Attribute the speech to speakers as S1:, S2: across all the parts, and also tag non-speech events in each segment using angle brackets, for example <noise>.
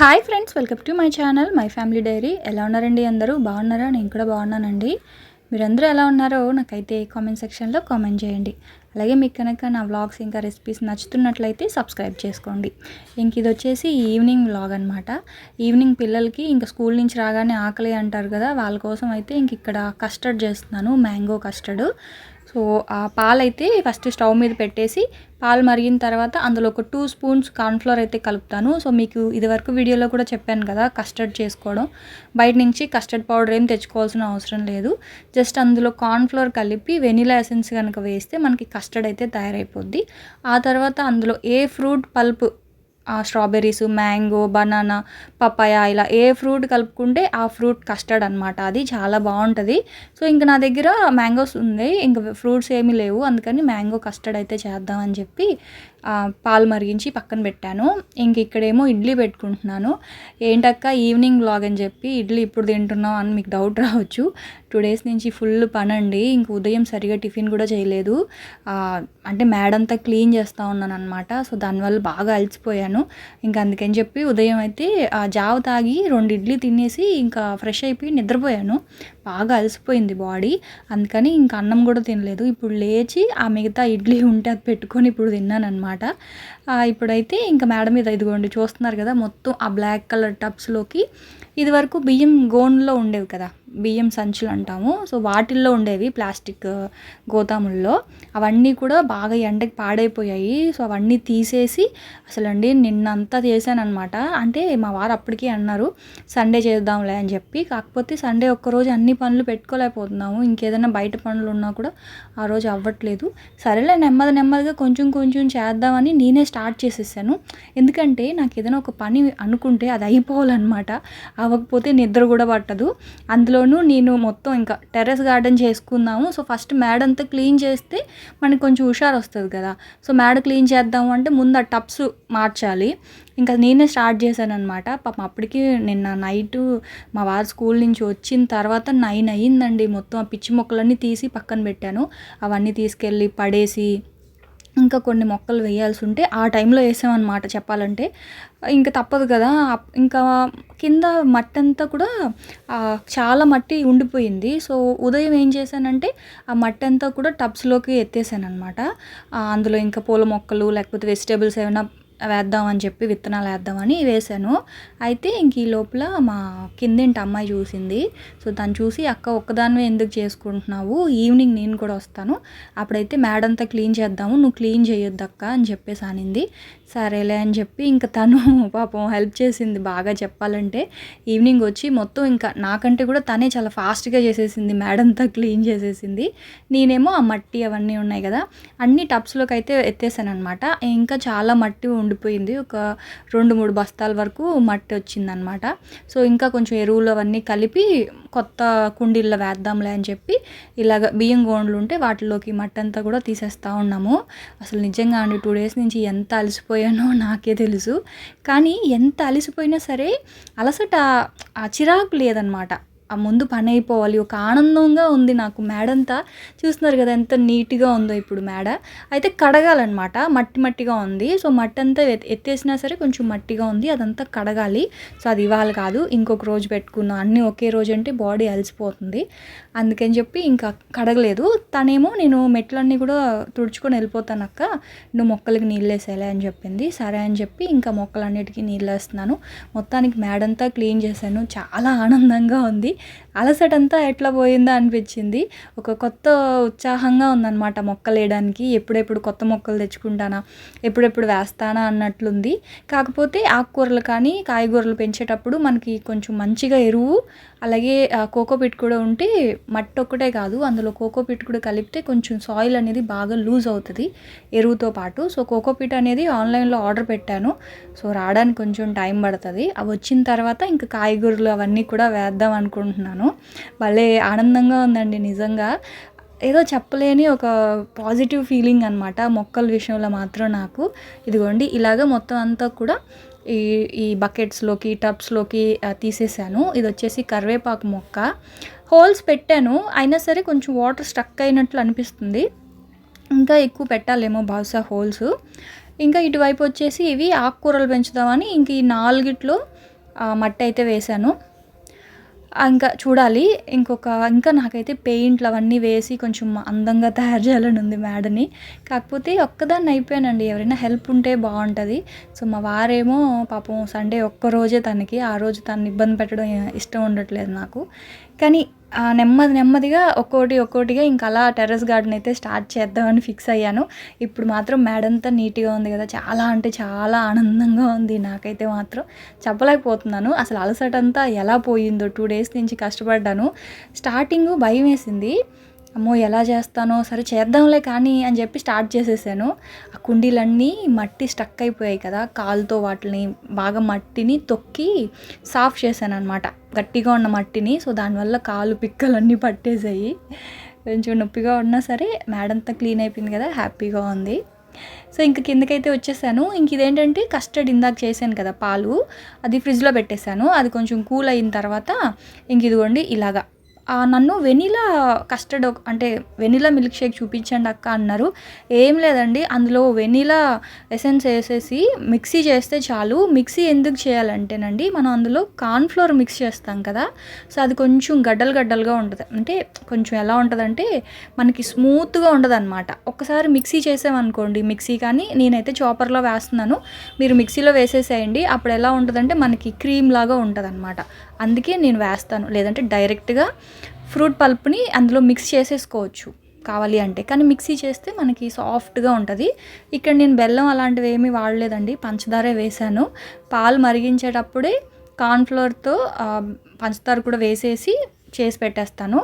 S1: Hi friends welcome to my channel my family diary ఎలా ఉన్నారండి అందరూ? బాగున్నారా? నేను కూడా బాగున్నానండి. మీరందరూ ఎలా ఉన్నారో నాకైతే కామెంట్ సెక్షన్లో కామెంట్ చేయండి. అలాగే మీకు కనుక నా వ్లాగ్స్ ఇంకా రెసిపీస్ నచ్చుతున్నట్లయితే సబ్స్క్రైబ్ చేసుకోండి. ఇంక ఇది వచ్చేసి ఈవినింగ్ వ్లాగ్ అనమాట ఈవినింగ్ పిల్లలకి ఇంకా స్కూల్ నుంచి రాగానే ఆకలి అంటారు కదా వాళ్ళ కోసం అయితే ఇంక ఇక్కడ కస్టర్డ్ చేస్తున్నాను మ్యాంగో కస్టర్డ్ సో ఆ పాలైతే ఫస్ట్ స్టవ్ మీద పెట్టేసి పాలు మరిగిన తర్వాత అందులో ఒక టూ స్పూన్స్ కార్న్ఫ్లోర్ అయితే కలుపుతాను. సో మీకు ఇదివరకు వీడియోలో కూడా చెప్పాను కదా కస్టర్డ్ చేసుకోవడం. బయట నుంచి కస్టర్డ్ పౌడర్ ఏం తెచ్చుకోవాల్సిన అవసరం లేదు. జస్ట్ అందులో కార్న్ఫ్లోర్ కలిపి వెనిలా ఎసెన్స్ కనుక వేస్తే మనకి కస్టర్డ్ అయితే తయారైపోద్ది. ఆ తర్వాత అందులో ఏ fruit pulp strawberries mango banana papaya ఇలా ఏ ఫ్రూట్ కలుపుకుంటే ఆ ఫ్రూట్ కస్టర్డ్ అనమాట అది చాలా బాగుంటుంది. సో ఇంక నా దగ్గర మ్యాంగోస్ ఉంది. ఇంకా ఫ్రూట్స్ ఏమీ లేవు. అందుకని మ్యాంగో కస్టర్డ్ అయితే చేద్దామని చెప్పి పాలు మరిగించి పక్కన పెట్టాను. ఇంక ఇక్కడేమో ఇడ్లీ పెట్టుకుంటున్నాను. ఏంటక్క ఈవినింగ్ బ్లాగ్ అని చెప్పి ఇడ్లీ ఇప్పుడు తింటున్నాం అని మీకు డౌట్ రావచ్చు. టూ డేస్ నుంచి ఫుల్ పని అండి ఇంక ఉదయం సరిగా టిఫిన్ కూడా చేయలేదు. అంటే మేడంతా క్లీన్ చేస్తూ ఉన్నాను అనమాట సో దానివల్ల బాగా అలసిపోయాను. ఇంకా అందుకని చెప్పి ఉదయం అయితే జావ తాగి రెండు ఇడ్లీ తినేసి ఇంకా ఫ్రెష్ అయిపోయి నిద్రపోయాను. బాగా అలసిపోయింది బాడీ. అందుకని ఇంకా అన్నం కూడా తినలేదు. ఇప్పుడు లేచి ఆ మిగతా ఇడ్లీ ఉంటే అది పెట్టుకొని ఇప్పుడు తిన్నాను అనమాట ఇప్పుడైతే ఇంకా మేడం మీద ఇదిగోండి చూస్తున్నారు కదా మొత్తం ఆ బ్లాక్ కలర్ టబ్స్లోకి ఇదివరకు బియ్యం గోన్లో ఉండేవి కదా బియ్యం సంచులు అంటాము. సో వాటిల్లో ఉండేవి ప్లాస్టిక్ గోతాముల్లో అవన్నీ కూడా బాగా ఎండకి పాడైపోయాయి. సో అవన్నీ తీసేసి అసలు అండి నిన్నంతా చేశానమాట అంటే మా వారు అప్పటికే అన్నారు సండే చేద్దాంలే అని చెప్పి. కాకపోతే సండే ఒక్కరోజు అన్ని పనులు పెట్టుకోలేకపోతున్నాము. ఇంకేదైనా బయట పనులు ఉన్నా కూడా ఆ రోజు అవ్వట్లేదు. సరేలే నెమ్మది నెమ్మదిగా కొంచెం కొంచెం చేద్దామని నేనే స్టార్ట్ చేసేసాను. ఎందుకంటే నాకు ఏదైనా ఒక పని అనుకుంటే అది అయిపోవాలన్నమాట. అవ్వకపోతే నిద్ర కూడా పట్టదు. అందులోనూ నేను మొత్తం ఇంకా టెర్రస్ గార్డెన్ చేసుకుందాము సో ఫస్ట్ మేడ అంతా క్లీన్ చేస్తే మనకి కొంచెం హుషారు వస్తుంది కదా. సో మేడ క్లీన్ చేద్దాము అంటే ముందు ఆ టప్స్ మార్చాలి. ఇంకా నేనే స్టార్ట్ చేశాను అనమాట పాపం అప్పటికి నిన్న నైట్ మా వారు స్కూల్ నుంచి వచ్చిన తర్వాత నైన్ అయ్యిందండి. మొత్తం ఆ పిచ్చి మొక్కలన్నీ తీసి పక్కన పెట్టాను. అవన్నీ తీసుకెళ్ళి పడేసి ఇంకా కొన్ని మొక్కలు వేయాల్సి ఉంటే ఆ టైంలో వేసామన్నమాట చెప్పాలంటే. ఇంకా తప్పదు కదా ఇంకా కింద మట్టి అంతా కూడా చాలా మట్టి ఉండిపోయింది. సో ఉదయం ఏం చేశానంటే ఆ మట్టి అంతా కూడా టబ్స్లోకి ఎత్తేసాను అనమాట అందులో ఇంకా పూల మొక్కలు లేకపోతే వెజిటేబుల్స్ ఏమైనా వేద్దామని చెప్పి విత్తనాలు వేద్దామని వేశాను. అయితే ఇంక ఈ లోపల మా కిందింటి అమ్మాయి చూసింది. సో తను చూసి అక్క ఒక్కదానివే ఎందుకు చేసుకుంటున్నావు? ఈవినింగ్ నేను కూడా వస్తాను. అప్పుడైతే మేడంతా క్లీన్ చేద్దాము. నువ్వు క్లీన్ చేయొద్దు అక్క అని చెప్పేసి అనింది. సరేలే అని చెప్పి ఇంకా తను <laughs> పాపం హెల్ప్ చేసింది బాగా చెప్పాలంటే. ఈవినింగ్ వచ్చి మొత్తం ఇంకా నాకంటే కూడా తనే చాలా ఫాస్ట్గా చేసేసింది మేడంతా క్లీన్ చేసేసింది. నేనేమో ఆ మట్టి అవన్నీ ఉన్నాయి కదా అన్ని టబ్స్లోకి అయితే ఎత్తేసాను అనమాట ఇంకా చాలా మట్టి ఉండిపోయింది ఒక రెండు మూడు బస్తాల వరకు మట్టి వచ్చిందనమాట సో ఇంకా కొంచెం ఎరువులు అవన్నీ కలిపి కొత్త కుండీల్లో వేద్దాంలే అని చెప్పి ఇలాగ బియ్యం గోండ్లు ఉంటే వాటిలోకి మట్టి అంతా కూడా తీసేస్తూ ఉన్నాము. అసలు నిజంగా అండి టూ డేస్ నుంచి ఎంత అలసిపోయి అలసిపోయానో నాకే తెలుసు. కానీ ఎంత అలసిపోయినా సరే అలసట ఆ చిరాకు లేదనమాట ఆ ముందు పని అయిపోవాలి. ఒక ఆనందంగా ఉంది నాకు మేడంతా. చూస్తున్నారు కదా ఎంత నీట్గా ఉందో ఇప్పుడు మేడ. అయితే కడగాలన్నమాట. మట్టి మట్టిగా ఉంది. సో మట్టి అంతా ఎత్తేసినా సరే కొంచెం మట్టిగా ఉంది. అదంతా కడగాలి. సో అది ఇవాళ కాదు. ఇంకొక రోజు పెట్టుకున్నాం. అన్నీ ఒకే రోజు అంటే బాడీ అలసిపోతుంది. అందుకని చెప్పి ఇంకా కడగలేదు. తనేమో నేను మెట్లన్నీ కూడా తుడుచుకొని వెళ్ళిపోతాను అక్క. నువ్వు మొక్కలకి నీళ్ళు వేసేలే అని చెప్పింది. సరే అని చెప్పి ఇంకా మొక్కలన్నిటికీ నీళ్ళు వేస్తున్నాను. మొత్తానికి మేడంతా క్లీన్ చేశాను. చాలా ఆనందంగా ఉంది. అలసటంతా ఎట్లా పోయిందో అనిపించింది. ఒక కొత్త ఉత్సాహంగా ఉందన్నమాట మొక్కలు వేయడానికి ఎప్పుడెప్పుడు కొత్త మొక్కలు తెచ్చుకుంటానా ఎప్పుడెప్పుడు వేస్తానా అన్నట్లుంది. కాకపోతే ఆకుకూరలు కానీ కాయగూరలు పెంచేటప్పుడు మనకి కొంచెం మంచిగా ఎరువు అలాగే కోకో పిట్ కూడా ఉంటే మట్టి ఒక్కటే కాదు అందులో కోకో పిట్ కూడా కలిపితే కొంచెం సాయిల్ అనేది బాగా లూజ్ అవుతుంది ఎరువుతో పాటు. సో కోకో పిట్ అనేది ఆన్లైన్లో ఆర్డర్ పెట్టాను. సో రావడానికి కొంచెం టైం పడుతుంది. అవి వచ్చిన తర్వాత ఇంకా కాయగూరలు అవన్నీ కూడా వేద్దాం అనుకుంటున్నాను. భలే ఆనందంగా ఉందండి నిజంగా. ఏదో చెప్పలేని ఒక పాజిటివ్ ఫీలింగ్ అనమాట మొక్కల విషయంలో మాత్రం నాకు. ఇదిగోండి ఇలాగ మొత్తం అంతా కూడా ఈ ఈ బకెట్స్లోకి టబ్స్లోకి తీసేసాను. ఇది వచ్చేసి కరివేపాకు మొక్క. హోల్స్ పెట్టాను. అయినా సరే కొంచెం వాటర్ స్టక్ అయినట్లు అనిపిస్తుంది. ఇంకా ఎక్కువ పెట్టాలేమో బహుశా హోల్స్ ఇంకా ఇటువైపు వచ్చేసి ఇవి ఆకుకూరలు పెంచుదామని ఇంక ఈ నాలుగిట్లో మట్టి అయితే వేశాను ఇంకా చూడాలి. ఇంకొక ఇంకా నాకైతే పెయింట్లు అవన్నీ వేసి కొంచెం అందంగా తయారు చేయాలని ఉంది మేడని. కాకపోతే ఒక్కదాన్ని అయిపోయానండి. ఎవరైనా హెల్ప్ ఉంటే బాగుంటుంది. సో మా వారేమో పాపం సండే ఒక్క రోజే తనకి ఆ రోజు తను ఇబ్బంది పెట్టడం ఇష్టం ఉండట్లేదు నాకు. కానీ నెమ్మది నెమ్మదిగా ఒక్కోటి ఒక్కోటిగా ఇంకా అలా టెర్రస్ గార్డెన్ అయితే స్టార్ట్ చేద్దామని ఫిక్స్ అయ్యాను. ఇప్పుడు మాత్రం మేడంతా నీట్గా ఉంది కదా చాలా అంటే చాలా ఆనందంగా ఉంది నాకైతే మాత్రం. చెప్పలేకపోతున్నాను అసలు అలసటంతా ఎలా పోయిందో టూ డేస్ నుంచి కష్టపడ్డాను. స్టార్టింగ్ భయం వేసింది అమ్మో ఎలా చేస్తానో సరే చేద్దాంలే కానీ అని చెప్పి స్టార్ట్ చేసేసాను. ఆ కుండీలన్నీ మట్టి స్టక్ అయిపోయాయి కదా కాలుతో వాటిని బాగా మట్టిని తొక్కి సాఫ్ చేశాను అనమాట గట్టిగా ఉన్న మట్టిని సో దానివల్ల కాలు పిక్కలన్నీ పట్టేసాయి కొంచెం నొప్పిగా ఉన్నా సరే మేడంతా క్లీన్ అయిపోయింది కదా హ్యాపీగా ఉంది. సో ఇంక కిందకైతే వచ్చేసాను. ఇంక ఇదేంటంటే కస్టర్డ్ ఇందాక చేశాను కదా పాలు అది ఫ్రిడ్జ్లో పెట్టేశాను. అది కొంచెం కూల్ అయిన తర్వాత ఇంక ఇదిగోండి ఇలాగా. నన్ను వెనిలా కస్టర్డ్ అంటే వెనిలా మిల్క్ షేక్ చూపించండి అక్క అన్నారు. ఏం లేదండి అందులో వెనిలా ఎసెన్స్ వేసేసి మిక్సీ చేస్తే చాలు. మిక్సీ ఎందుకు చేయాలంటేనండి మనం అందులో కార్న్ఫ్లోర్ మిక్స్ చేస్తాం కదా సో అది కొంచెం గడ్డలు గడ్డలుగా ఉంటుంది. అంటే కొంచెం ఎలా ఉంటుందంటే మనకి స్మూత్గా ఉండదు అనమాట ఒక్కసారి మిక్సీ చేసామనుకోండి మిక్సీ కానీ నేనైతే చాపర్లో వేస్తున్నాను. మీరు మిక్సీలో వేసేసేయండి అప్పుడు ఎలా ఉంటుందంటే మనకి క్రీమ్ లాగా ఉంటుంది అనమాట అందుకే నేను వేస్తాను. లేదంటే డైరెక్ట్గా ఫ్రూట్ పల్ప్ని అందులో మిక్స్ చేసేసుకోవచ్చు. కావాలి అంటే. కానీ మిక్సీ చేస్తే మనకి సాఫ్ట్గా ఉంటుంది. ఇక్కడ నేను బెల్లం అలాంటివి ఏమీ వాడలేదండి. పంచదారే వేశాను పాలు మరిగించేటప్పుడే కార్న్ఫ్లోర్తో పంచదార కూడా వేసేసి చేసి పెట్టేస్తాను.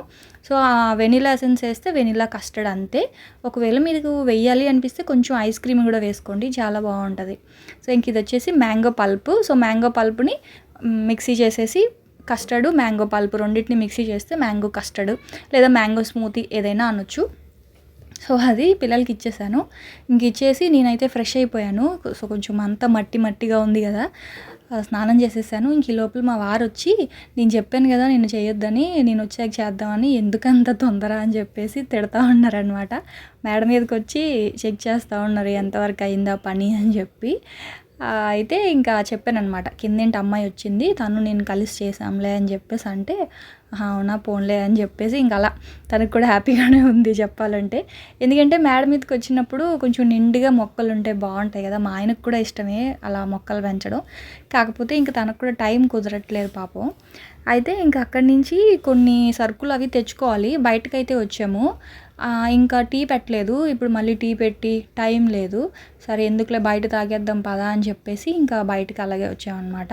S1: సో ఆ వెనీలా ఎసెన్స్ వేస్తే వెనీలా కస్టర్డ్ అంతే. ఒకవేళ మీకు వెయ్యాలి అనిపిస్తే కొంచెం ఐస్ క్రీమ్ కూడా వేసుకోండి. చాలా బాగుంటుంది. సో ఇంక ఇది వచ్చేసి మ్యాంగో పల్పు. సో మ్యాంగో పల్పుని మిక్సీ చేసేసి కస్టర్డ్ మ్యాంగో పల్పు రెండింటిని మిక్సీ చేస్తే మ్యాంగో కస్టర్డ్ లేదా మ్యాంగో స్మూతీ ఏదైనా అనొచ్చు. సో అది పిల్లలకి ఇచ్చేసాను. ఇంక ఇచ్చేసి నేనైతే ఫ్రెష్ అయిపోయాను. సో కొంచెం అంతా మట్టి మట్టిగా ఉంది కదా. స్నానం చేసేసాను. ఇంక ఈ లోపల మా వారు వచ్చి నేను చెప్పాను కదా నేను చేయొద్దని నేను వచ్చాక చేద్దామని ఎందుకంత తొందర అని చెప్పేసి తిడతా ఉన్నారనమాట మేడం మీదకి వచ్చి చెక్ చేస్తూ ఉన్నారు ఎంతవరకు అయిందా పని? అని చెప్పి. అయితే ఇంకా చెప్పాను అనమాట కిందేంటి అమ్మాయి వచ్చింది తను నేను కలిసి చేసాంలే అని చెప్పేసి అంటే అవునా పోన్లే అని చెప్పేసి ఇంకా అలా తనకు కూడా హ్యాపీగానే ఉంది చెప్పాలంటే. ఎందుకంటే మేడ మీదకి వచ్చినప్పుడు కొంచెం నిండుగా మొక్కలు ఉంటే బాగుంటాయి కదా మా ఆయనకు కూడా ఇష్టమే అలా మొక్కలు పెంచడం. కాకపోతే ఇంకా తనకు కూడా టైం కుదరట్లేదు పాపం. అయితే ఇంకా అక్కడి నుంచి కొన్ని సరుకులు అవి తెచ్చుకోవాలి బయటకైతే వచ్చాము. ఇంకా టీ పెట్టలేదు. ఇప్పుడు మళ్ళీ టీ పెట్టి టైం లేదు. సరే ఎందుకులే బయట తాగేద్దాం పదా అని చెప్పేసి ఇంకా బయటకు అలాగే వచ్చామన్నమాట.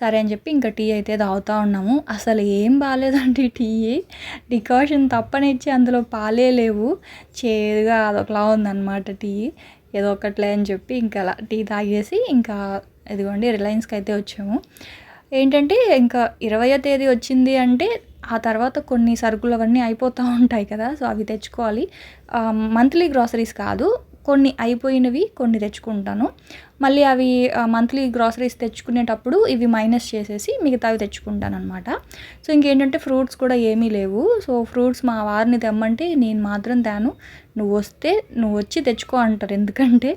S1: సరే అని చెప్పి ఇంకా టీ అయితే తాగుతూ ఉన్నాము. అసలు ఏం బాగాలేదండి టీ. డికాషన్ తప్పనిచ్చి అందులో పాలే లేవు. చేదుగా అదొకలా ఉందన్నమాట టీ. ఏదో ఒకట్లే అని చెప్పి ఇంకా అలా టీ తాగేసి ఇంకా ఇదిగోండి రిలయన్స్కి అయితే వచ్చాము. ఏంటంటే ఇంకా ఇరవయో తేదీ వచ్చింది అంటే ఆ తర్వాత కొన్ని సరుకులు అవన్నీ అయిపోతూ ఉంటాయి కదా సో అవి తెచ్చుకోవాలి. మంత్లీ గ్రాసరీస్ కాదు కొన్ని అయిపోయినవి కొన్ని తెచ్చుకుంటాను. మళ్ళీ అవి మంత్లీ గ్రాసరీస్ తెచ్చుకునేటప్పుడు ఇవి మైనస్ చేసేసి మిగతావి తెచ్చుకుంటాను అనమాట సో ఇంకేంటంటే ఫ్రూట్స్ కూడా ఏమీ లేవు. సో ఫ్రూట్స్ మా వారిని తెమ్మంటే నేను మాత్రం తేను. నువ్వు వస్తే నువ్వు వచ్చి తెచ్చుకో అంటారు. ఎందుకంటే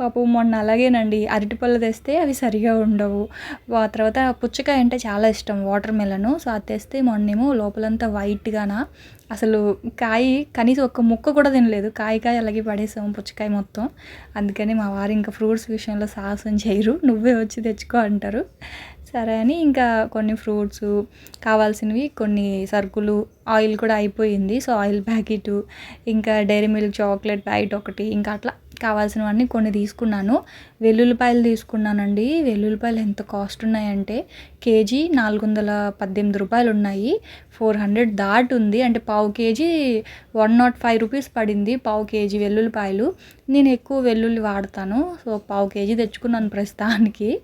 S1: పాపం మొన్న అలాగేనండి అరటిపళ్ళు తెస్తే అవి సరిగా ఉండవు. ఆ తర్వాత పుచ్చకాయ అంటే చాలా ఇష్టం వాటర్ మెలను. సో అది తెస్తే మొన్నేమో లోపలంతా వైట్గానా. అసలు కాయ కనీసం ఒక్క ముక్క కూడా తినలేదు. కాయ కాయ అలాగే పడేసాము పుచ్చకాయ మొత్తం. అందుకని మా వారు ఇంకా ఫ్రూట్స్ విషయంలో సాహసం చేయరు. నువ్వే వచ్చి తెచ్చుకో అంటారు. సరే అని ఇంకా కొన్ని ఫ్రూట్స్ కావాల్సినవి కొన్ని సరుకులు ఆయిల్ కూడా అయిపోయింది. సో ఆయిల్ ప్యాకెట్ ఇంకా డైరీ మిల్క్ చాక్లెట్ ప్యాకెట్ ఒకటి ఇంకా అట్లా కావాల్సినవన్నీ కొన్ని తీసుకున్నాను. వెల్లుల్లిపాయలు తీసుకున్నానండి. వెల్లుల్లిపాయలు ఎంత కాస్ట్ ఉన్నాయంటే కేజీ నాలుగు వందల పద్దెనిమిది రూపాయలు ఉన్నాయి ఫోర్ హండ్రెడ్ దాట్ ఉంది అంటే పావు KG one nought five rupees పడింది పావు కేజీ వెల్లుల్లిపాయలు. నేను ఎక్కువ వెల్లుల్లి వాడతాను. సో పావు కేజీ తెచ్చుకున్నాను ప్రస్తుతానికి.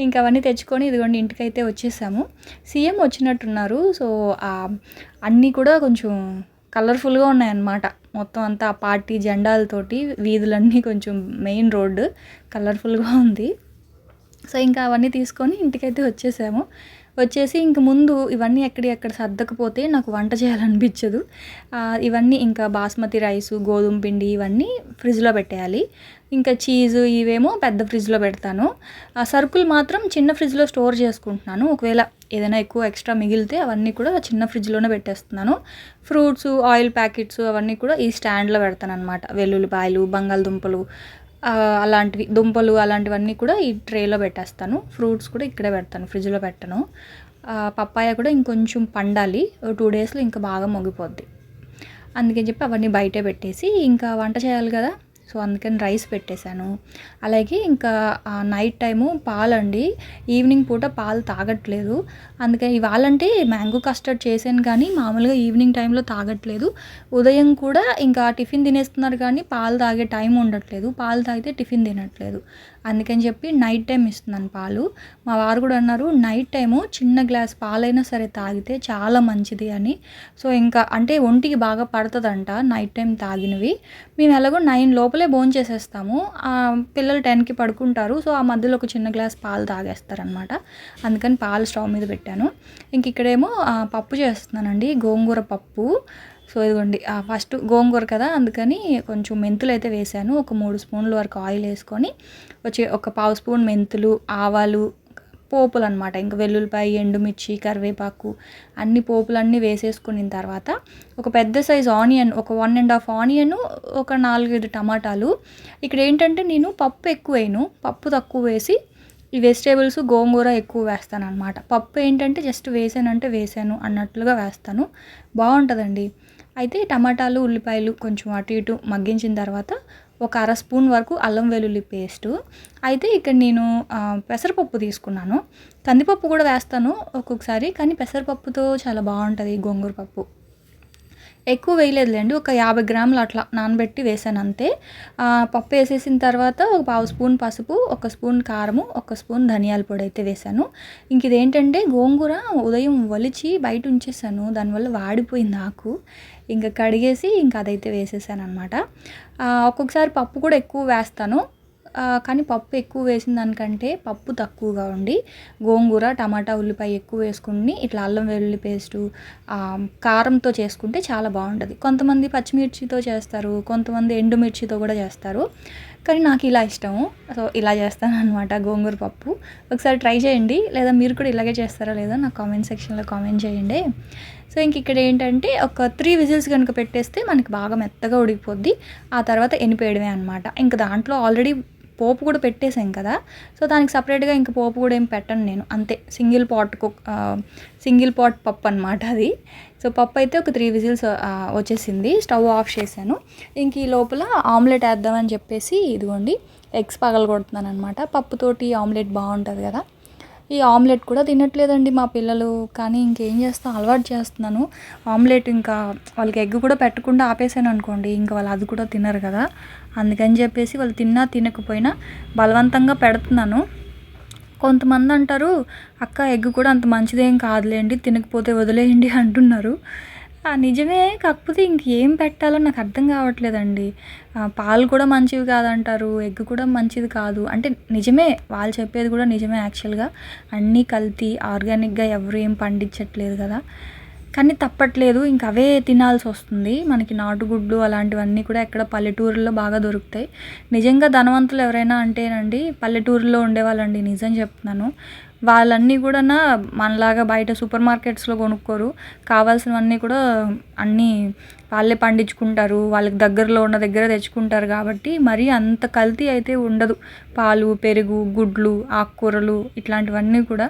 S1: ఇంకా అవన్నీ తెచ్చుకొని ఇదిగోండి ఇంటికైతే వచ్చేసాము. సీఎం వచ్చినట్టున్నారు. సో అన్నీ కూడా కొంచెం కలర్ఫుల్గా ఉన్నాయన్నమాట. మొత్తం అంతా ఆ పార్టీ జెండాలతోటి వీధులన్నీ కొంచెం మెయిన్ రోడ్డు కలర్ఫుల్గా ఉంది. సో ఇంకా అవన్నీ తీసుకొని ఇంటికైతే వచ్చేసాము. వచ్చేసి ఇంక ముందు ఇవన్నీ ఎక్కడి ఎక్కడ సర్దకపోతే నాకు వంట చేయాలనిపించదు. ఇవన్నీ ఇంకా బాస్మతి రైసు గోధుమ పిండి ఇవన్నీ ఫ్రిడ్జ్లో పెట్టేయాలి. ఇంకా చీజు ఇవేమో పెద్ద ఫ్రిడ్జ్లో పెడతాను. ఆ సరుకులు మాత్రం చిన్న ఫ్రిడ్జ్లో స్టోర్ చేసుకుంటున్నాను. ఒకవేళ ఏదైనా ఎక్కువ ఎక్స్ట్రా మిగిలితే అవన్నీ కూడా చిన్న ఫ్రిడ్జ్లోనే పెట్టేస్తున్నాను. ఫ్రూట్స్ ఆయిల్ ప్యాకెట్స్ అవన్నీ కూడా ఈ స్టాండ్లో పెడతాను అనమాట వెల్లుల్లిపాయలు బంగాళదుంపలు అలాంటివి దుంపలు అలాంటివన్నీ కూడా ఈ ట్రేలో పెట్టేస్తాను. ఫ్రూట్స్ కూడా ఇక్కడే పెడతాను ఫ్రిడ్జ్లో పెట్టను. పప్పాయ కూడా ఇంకొంచెం పండాలి. టూ డేస్లో ఇంకా బాగా మొగిపోద్ది అందుకని చెప్పి అవన్నీ బయటే పెట్టేసి ఇంకా వంట చేయాలి కదా. సో అందుకని రైస్ పెట్టేశాను. అలాగే ఇంకా నైట్ టైము పాలండి. ఈవినింగ్ పూట పాలు తాగట్లేదు. అందుకని ఇవాళంటే మ్యాంగో కస్టర్డ్ చేశాను కానీ మామూలుగా ఈవినింగ్ టైంలో తాగట్లేదు. ఉదయం కూడా ఇంకా టిఫిన్ తినేస్తున్నారు కానీ పాలు తాగే టైం ఉండట్లేదు. పాలు తాగితే టిఫిన్ తినట్లేదు. అందుకని చెప్పి నైట్ టైం ఇస్తున్నాను పాలు. మా వారు కూడా అన్నారు నైట్ టైము చిన్న గ్లాస్ పాలైనా సరే తాగితే చాలా మంచిది అని. సో ఇంకా అంటే ఒంటికి బాగా పడుతుందంట నైట్ టైం తాగినవి. మేము ఎలాగో నైన్ లోపల భోజనం చేసేస్తాము. ఆ, పిల్లలు టెన్కి పడుకుంటారు. సో ఆ మధ్యలో ఒక చిన్న గ్లాస్ పాలు తాగేస్తారనమాట అందుకని పాలు స్టవ్ మీద పెట్టాను. ఇంక ఇక్కడేమో పప్పు చేస్తున్నానండి. గోంగూర పప్పు. సో ఇదిగోండి ఫస్ట్ గోంగూర కదా అందుకని కొంచెం మెంతులు అయితే వేసాను. ఒక మూడు స్పూన్ల వరకు ఆయిల్ వేసుకొని వచ్చి ఒక పావు స్పూన్ మెంతులు ఆవాలు పోపులు అనమాట ఇంకా వెల్లుల్లిపాయ ఎండుమిర్చి కరివేపాకు అన్ని పోపులన్నీ వేసేసుకున్న తర్వాత ఒక పెద్ద సైజ్ ఆనియన్ ఒక వన్ అండ్ హాఫ్ ఆనియన్ ఒక నాలుగైదు టమాటాలు. ఇక్కడ ఏంటంటే నేను పప్పు ఎక్కువ వేయను పప్పు తక్కువ వేసి ఈ వెజిటేబుల్స్ గోంగూర ఎక్కువ వేస్తాను అనమాట పప్పు ఏంటంటే జస్ట్ వేసానంటే వేసాను అన్నట్లుగా వేస్తాను. బాగుంటుందండి. అయితే టమాటాలు ఉల్లిపాయలు కొంచెం అటు ఇటు మగ్గించిన తర్వాత ఒక అర స్పూన్ వరకు అల్లం వెల్లుల్లి పేస్టు. అయితే ఇక్కడ నేను పెసరపప్పు తీసుకున్నాను. కందిపప్పు కూడా వేస్తాను ఒక్కొక్కసారి కానీ పెసరపప్పుతో చాలా బాగుంటుంది గోంగూర పప్పు. ఎక్కువ వేయలేదులేండి ఒక యాభై గ్రాములు అట్లా నానబెట్టి వేసాను అంతే. పప్పు వేసేసిన తర్వాత ఒక పావు స్పూన్ పసుపు ఒక స్పూన్ కారము ఒక స్పూన్ ధనియాల పొడి అయితే వేసాను. ఇంక ఇదేంటంటే గోంగూర ఉదయం వలిచి బయట ఉంచేసాను దానివల్ల వాడిపోయింది ఆకు. ఇంకా కడిగేసి ఇంకా అదైతే వేసేసాను అనమాట ఒక్కొక్కసారి పప్పు కూడా ఎక్కువ వేస్తాను. కానీ పప్పు ఎక్కువ వేసిన దానికంటే పప్పు తక్కువగా ఉండి గోంగూర టమాటా ఉల్లిపాయ ఎక్కువ వేసుకుని ఇట్లా అల్లం వెల్లుల్లి పేస్టు కారంతో చేసుకుంటే చాలా బాగుంటుంది. కొంతమంది పచ్చిమిర్చితో చేస్తారు కొంతమంది ఎండుమిర్చితో కూడా చేస్తారు. కానీ నాకు ఇలా ఇష్టము సో ఇలా చేస్తాను అనమాట గోంగూర పప్పు. ఒకసారి ట్రై చేయండి. లేదా మీరు కూడా ఇలాగే చేస్తారా లేదా నా కామెంట్ సెక్షన్లో కామెంట్ చేయండి. సో ఇంక ఇక్కడ ఏంటంటే ఒక త్రీ విజిల్స్ కనుక పెట్టేస్తే మనకి బాగా మెత్తగా ఉడికిపోద్ది. ఆ తర్వాత ఎనిపేయడమే అనమాట ఇంకా దాంట్లో ఆల్రెడీ పోపు కూడా పెట్టేసాం కదా. సో దానికి సపరేట్గా ఇంకా పోపు కూడా ఏం పెట్టను నేను. అంతే. Single pot cook single pot పప్పు అనమాట అది. సో పప్పు అయితే ఒక త్రీ విజిల్స్ వచ్చేసింది. స్టవ్ ఆఫ్ చేశాను. ఇంక ఈ లోపల ఆమ్లెట్ వేద్దామని చెప్పేసి ఇదిగోండి ఎగ్స్ పగలగొడుతున్నాను అనమాట పప్పుతోటి ఆమ్లెట్ బాగుంటుంది కదా. ఈ ఆమ్లెట్ కూడా తినట్లేదండి మా పిల్లలు. కానీ ఇంకేం చేస్తాం అలవాటు చేస్తున్నాను. ఆమ్లెట్ ఇంకా వాళ్ళకి ఎగ్ కూడా పెట్టకుండా ఆపేసాను అనుకోండి ఇంకా వాళ్ళు అది కూడా తినరు కదా. అందుకని చెప్పేసి వాళ్ళు తిన్నా తినకపోయినా బలవంతంగా పెడుతున్నాను. కొంతమంది అంటారు అక్క ఎగ్ కూడా అంత మంచిదేం కాదులేండి తినకపోతే వదిలేయండి అంటున్నారు. నిజమే కాకపోతే ఇంకేం పెట్టాలో నాకు అర్థం కావట్లేదండి. పాలు కూడా మంచివి కాదంటారు ఎగ్ కూడా మంచిది కాదు. అంటే నిజమే వాళ్ళు చెప్పేది కూడా నిజమే యాక్చువల్గా. అన్నీ కల్తీ ఆర్గానిక్గా ఎవరు ఏం పండించట్లేదు కదా. కానీ తప్పట్లేదు. ఇంక అవే తినాల్సి వస్తుంది. మనకి నాటుగుడ్లు అలాంటివన్నీ కూడా ఎక్కడ పల్లెటూరులో బాగా దొరుకుతాయి. నిజంగా ధనవంతులు ఎవరైనా అంటేనండి పల్లెటూరులో ఉండేవాళ్ళండి నిజం చెప్తున్నాను. వాళ్ళన్నీ కూడా మనలాగా బయట సూపర్ మార్కెట్స్లో కొనుక్కోరు. కావాల్సినవన్నీ కూడా అన్నీ వాళ్ళే పండించుకుంటారు. వాళ్ళకి దగ్గరలో ఉన్న దగ్గర తెచ్చుకుంటారు కాబట్టి మరీ అంత కల్తీ అయితే ఉండదు. పాలు పెరుగు గుడ్లు ఆకుకూరలు ఇట్లాంటివన్నీ కూడా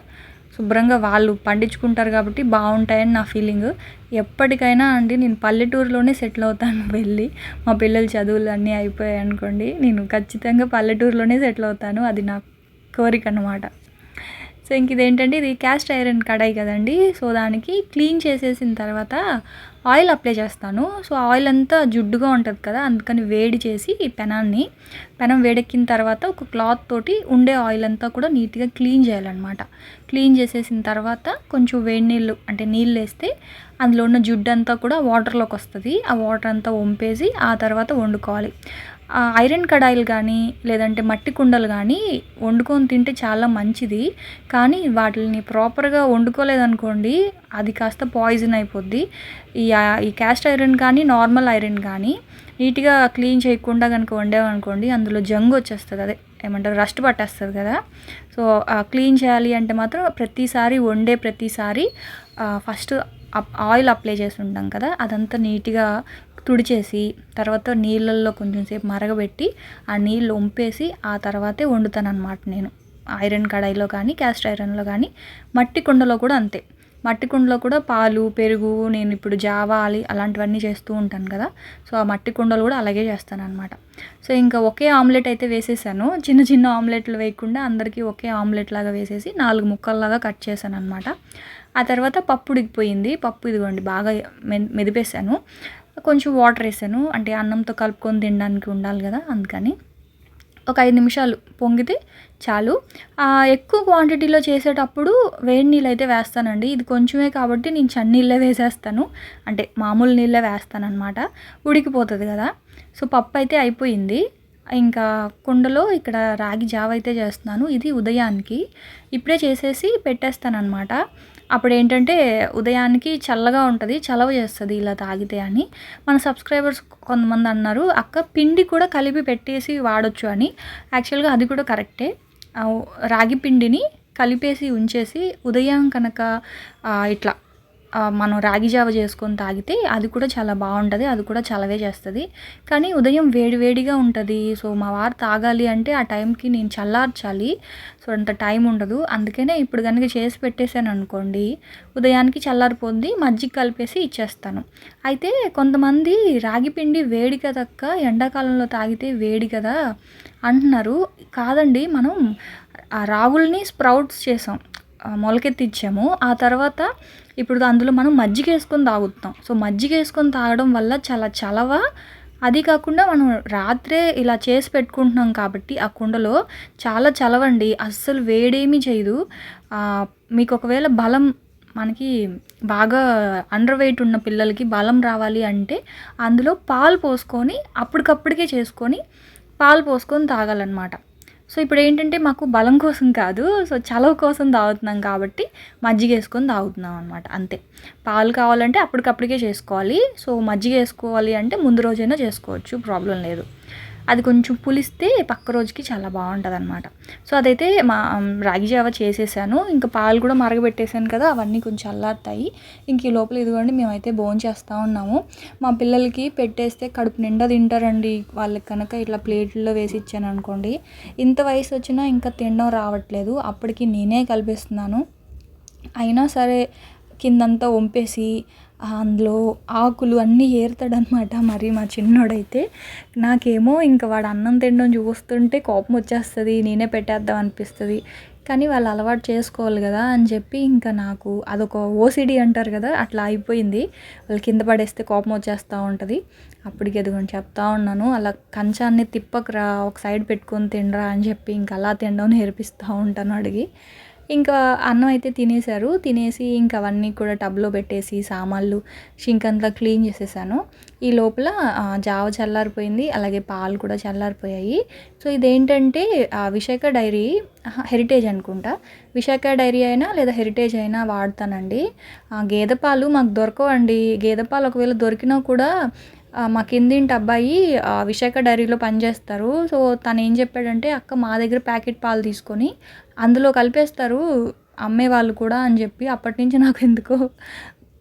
S1: శుభ్రంగా వాళ్ళు పండించుకుంటారు కాబట్టి బాగుంటాయని నా ఫీలింగ్. ఎప్పటికైనా అండి నేను పల్లెటూరులోనే సెటిల్ అవుతాను వెళ్ళి. మా పిల్లల చదువులు అన్నీ అయిపోయాయి అనుకోండి నేను ఖచ్చితంగా పల్లెటూరులోనే సెటిల్ అవుతాను. అది నా కోరిక అన్నమాట. సో ఇంక ఇదేంటంటే ఇది క్యాస్ట్ ఐరన్ కడాయి కదండి. సో దానికి క్లీన్ చేసేసిన తర్వాత ఆయిల్ అప్లై చేస్తాను. సో ఆయిల్ అంతా జుడ్డుగా ఉంటుంది కదా అందుకని వేడి చేసి ఈ పెనాన్ని పెనం వేడెక్కిన తర్వాత ఒక క్లాత్ తోటి ఉండే ఆయిల్ అంతా కూడా నీట్గా క్లీన్ చేయాలన్నమాట. క్లీన్ చేసేసిన తర్వాత కొంచెం వేడి నీళ్ళు అంటే నీళ్ళు వేస్తే అందులో ఉన్న జుడ్డు అంతా కూడా వాటర్లోకి వస్తుంది. ఆ వాటర్ అంతా వంపేసి ఆ తర్వాత వండుకోవాలి. ఐరన్ కడాయిలు కానీ లేదంటే మట్టి కుండలు కానీ వండుకొని తింటే చాలా మంచిది. కానీ వాటిని ప్రాపర్గా వండుకోలేదనుకోండి అది కాస్త పాయిజన్ అయిపోద్ది. ఈ ఈ క్యాస్ట్ ఐరన్ కానీ నార్మల్ ఐరన్ కానీ నీట్గా క్లీన్ చేయకుండా కనుక వండామనుకోండి అందులో జంగు వచ్చేస్తుంది. అదే ఏమంటారు? రస్ట్ పట్టేస్తుంది కదా. సో క్లీన్ చేయాలి అంటే మాత్రం ప్రతిసారి వండే ప్రతిసారి ఫస్ట్ ఆయిల్ అప్లై చేసి ఉంటాం కదా అదంతా నీట్గా తుడిచేసి తర్వాత నీళ్ళల్లో కొంచెం సేపు మరగబెట్టి ఆ నీళ్ళు వంపేసి ఆ తర్వాతే వండుతాను అనమాట నేను. ఐరన్ కడాయిలో కానీ క్యాస్ట్ ఐరన్లో కానీ మట్టి కుండలో కూడా అంతే. మట్టి కుండలో కూడా పాలు పెరుగు నేను ఇప్పుడు జావా అలి అలాంటివన్నీ చేస్తూ ఉంటాను కదా సో ఆ మట్టి కుండలు కూడా అలాగే చేస్తాను అనమాట సో ఇంకా ఒకే ఆమ్లెట్ అయితే వేసేసాను. చిన్న చిన్న ఆమ్లెట్లు వేయకుండా అందరికీ ఒకే ఆమ్లెట్ లాగా వేసేసి నాలుగు ముక్కల్లాగా కట్ చేశాను అనమాట ఆ తర్వాత పప్పు ఉడికిపోయింది. పప్పు ఇదిగోండి బాగా మె కొంచెం వాటర్ వేసాను. అంటే అన్నంతో కలుపుకొని తినడానికి ఉండాలి కదా అందుకని. ఒక ఐదు నిమిషాలు పొంగితే చాలు. ఎక్కువ క్వాంటిటీలో చేసేటప్పుడు వేడి నీళ్ళు అయితే వేస్తానండి. ఇది కొంచెమే కాబట్టి నేను చన్నీళ్ళే వేసేస్తాను. అంటే మామూలు నీళ్ళే వేస్తాను అనమాట ఉడికిపోతుంది కదా. సో పప్పు అయితే అయిపోయింది. ఇంకా కుండలో ఇక్కడ రాగి జావ అయితే చేస్తున్నాను. ఇది ఉదయానికి. ఇప్పుడే చేసేసి పెట్టేస్తానమాట అప్పుడు ఏంటంటే ఉదయానికి చల్లగా ఉంటుంది చలవ చేస్తుంది ఇలా తాగితే అని. మన సబ్స్క్రైబర్స్ కొంతమంది అన్నారు అక్క పిండి కూడా కలిపి పెట్టేసి వాడొచ్చు అని. యాక్చువల్గా అది కూడా కరెక్టే. రాగి పిండిని కలిపేసి ఉంచేసి ఉదయం కనుక ఇట్లా మనం రాగి జావ చేసుకొని తాగితే అది కూడా చాలా బాగుంటుంది అది కూడా చలవే చేస్తుంది. కానీ ఉదయం వేడివేడిగా ఉంటుంది. సో మా వారు తాగాలి అంటే ఆ టైంకి నేను చల్లార్చాలి. సో అంత టైం ఉండదు. అందుకనే ఇప్పుడు కనుక చేసి పెట్టేశాను అనుకోండి ఉదయానికి చల్లారిపోద్ది మజ్జిగ కలిపేసి ఇచ్చేస్తాను. అయితే కొంతమంది రాగి పిండి వేడి కదక్క ఎండాకాలంలో తాగితే వేడి కదా అంటున్నారు. కాదండి మనం ఆ రాగుల్ని స్ప్రౌట్స్ చేసాం మొలకెత్తిచ్చాము ఆ తర్వాత ఇప్పుడు అందులో మనం మజ్జిగ వేసుకొని తాగుతాం. సో మజ్జిగ వేసుకొని తాగడం వల్ల చాలా చలవ. అది కాకుండా మనం రాత్రే ఇలా చేసి పెట్టుకుంటున్నాం కాబట్టి ఆ కుండలో చాలా చలవండి. అస్సలు వేడేమీ చేయదు. మీకు ఒకవేళ బలం మనకి బాగా అండర్ వెయిట్ ఉన్న పిల్లలకి బలం రావాలి అంటే అందులో పాలు పోసుకొని అప్పటికప్పటికే చేసుకొని పాలు పోసుకొని తాగాలన్నమాట. సో ఇప్పుడు ఏంటంటే మాకు బలం కోసం కాదు సో చలవ కోసం తాగుతున్నాం కాబట్టి మజ్జిగ వేసుకొని తాగుతున్నాం అనమాట అంతే. పాలు కావాలంటే అప్పటికప్పటికే చేసుకోవాలి సో మజ్జిగ వేసుకోవాలి అంటే ముందు రోజైనా చేసుకోవచ్చు ప్రాబ్లం లేదు. అది కొంచెం పులిస్తే పక్క రోజుకి చాలా బాగుంటుంది అనమాట సో అదైతే మా రాగి జావ చేసేసాను. ఇంకా పాలు కూడా మరగబెట్టేసాను కదా అవన్నీ కొంచెం అల్లారుతాయి. ఇంక ఈ లోపల ఇదిగోండి మేమైతే భోజనం చేస్తూ ఉన్నాము. మా పిల్లలకి పెట్టేస్తే కడుపు నిండా తింటారండి. వాళ్ళకి కనుక ఇట్లా ప్లేట్లో వేసి ఇచ్చాను అనుకోండి. ఇంత వయసు వచ్చినా ఇంకా తినడం రావట్లేదు. అప్పటికి నేనే కలిపేస్తున్నాను. అయినా సరే కిందంతా వంపేసి అందులో ఆకులు అన్నీ ఏరుతాడనమాట మరి మా చిన్నోడైతే. నాకేమో ఇంకా వాడు అన్నం తినడం చూస్తుంటే కోపం వచ్చేస్తుంది నేనే పెట్టేద్దాం అనిపిస్తుంది. కానీ వాళ్ళు అలవాటు చేసుకోవాలి కదా అని చెప్పి ఇంకా నాకు అదొక ఓసిడి అంటారు కదా అట్లా అయిపోయింది. వాళ్ళు కింద పడేస్తే కోపం వచ్చేస్తూ ఉంటుంది. అప్పటికి ఎదుగుని చెప్తా ఉన్నాను. అలా కంచాన్ని తిప్పకరా ఒక సైడ్ పెట్టుకొని తినరా అని చెప్పి ఇంకా అలా తినడం నేర్పిస్తూ ఉంటాను అడిగి. ఇంకా అన్నం అయితే తినేశారు. తినేసి ఇంకా అవన్నీ కూడా టబ్లో పెట్టేసి సామాన్లు షింక్ అంతా క్లీన్ చేసేసాను. ఈ లోపల జావ చల్లారిపోయింది. అలాగే పాలు కూడా చల్లారిపోయాయి. సో ఇదేంటంటే విశాఖ డైరీ హెరిటేజ్ అనుకుంటా. విశాఖ డైరీ అయినా లేదా హెరిటేజ్ అయినా వాడతానండి. గేదె పాలు మాకు దొరకవండి. గేదె పాలు ఒకవేళ దొరికినా కూడా మా కిందింటి అబ్బాయి ఆ, విశాఖ డైరీలో పనిచేస్తారు. సో తను ఏం చెప్పాడంటే అక్క మా దగ్గర ప్యాకెట్ పాలు తీసుకొని అందులో కలిపేస్తారు అమ్మే వాళ్ళు కూడా అని చెప్పి. అప్పటి నుంచి నాకు ఎందుకో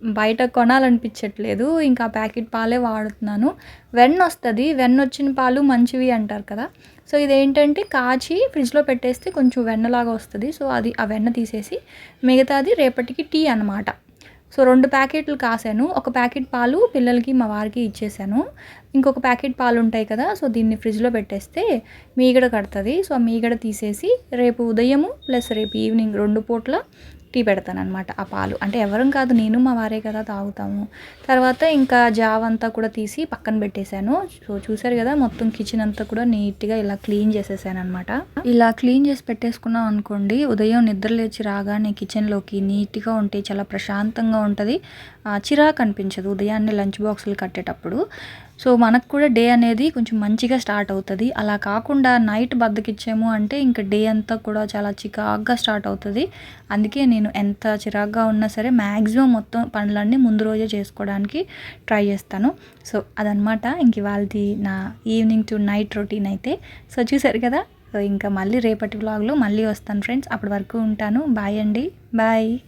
S1: బయట కొనాలనిపించట్లేదు. ఇంకా ప్యాకెట్ పాలే వాడుతున్నాను. వెన్న వస్తుంది. వెన్న వచ్చిన పాలు మంచివి అంటారు కదా. సో ఇదేంటంటే కాచి ఫ్రిడ్జ్లో పెట్టేస్తే కొంచెం వెన్నలాగా వస్తుంది. సో అది ఆ వెన్న తీసేసి మిగతాది రేపటికి టీ అన్నమాట. సో రెండు ప్యాకెట్లు కాసాను. ఒక ప్యాకెట్ పాలు పిల్లలకి మా వారికి ఇచ్చేసాను. ఇంకొక ప్యాకెట్ పాలు ఉంటాయి కదా సో దీన్ని ఫ్రిడ్జ్లో పెట్టేస్తే మీగడ కడుతుంది. సో ఆ మీగడ తీసేసి రేపు ఉదయము ప్లస్ రేపు ఈవినింగ్ రెండు పూట్ల టీ పెడతానమాట ఆ పాలు. అంటే ఎవరం కాదు నేను మా వారే కదా తాగుతాము. తర్వాత ఇంకా జావ్ అంతా కూడా తీసి పక్కన పెట్టేశాను. సో చూసారు కదా మొత్తం కిచెన్ అంతా కూడా నీట్గా ఇలా క్లీన్ చేసేసాను అనమాట ఇలా క్లీన్ చేసి పెట్టేసుకున్నాం అనుకోండి ఉదయం నిద్ర లేచి రాగానే కిచెన్లోకి నీట్గా ఉంటే చాలా ప్రశాంతంగా ఉంటుంది. చిరాకు అనిపించదు ఉదయాన్నే లంచ్ బాక్సులు కట్టేటప్పుడు. సో మనకు కూడా డే అనేది కొంచెం మంచిగా స్టార్ట్ అవుతుంది. అలా కాకుండా నైట్ బద్దకిచ్చాము అంటే ఇంకా డే అంతా కూడా చాలా చికాగ్గా స్టార్ట్ అవుతుంది. అందుకే నేను ఎంత చిరాగ్గా ఉన్నా సరే మ్యాక్సిమం మొత్తం పనులన్నీ ముందు రోజే చేసుకోవడానికి ట్రై చేస్తాను. సో అదనమాట ఇంక ఇవాళది నా ఈవినింగ్ టు నైట్ రొటీన్ అయితే. సో చూసారు కదా? సో ఇంకా మళ్ళీ రేపటి వ్లాగ్లో మళ్ళీ వస్తాను ఫ్రెండ్స్. అప్పటి వరకు ఉంటాను. బాయ్ అండి. బాయ్.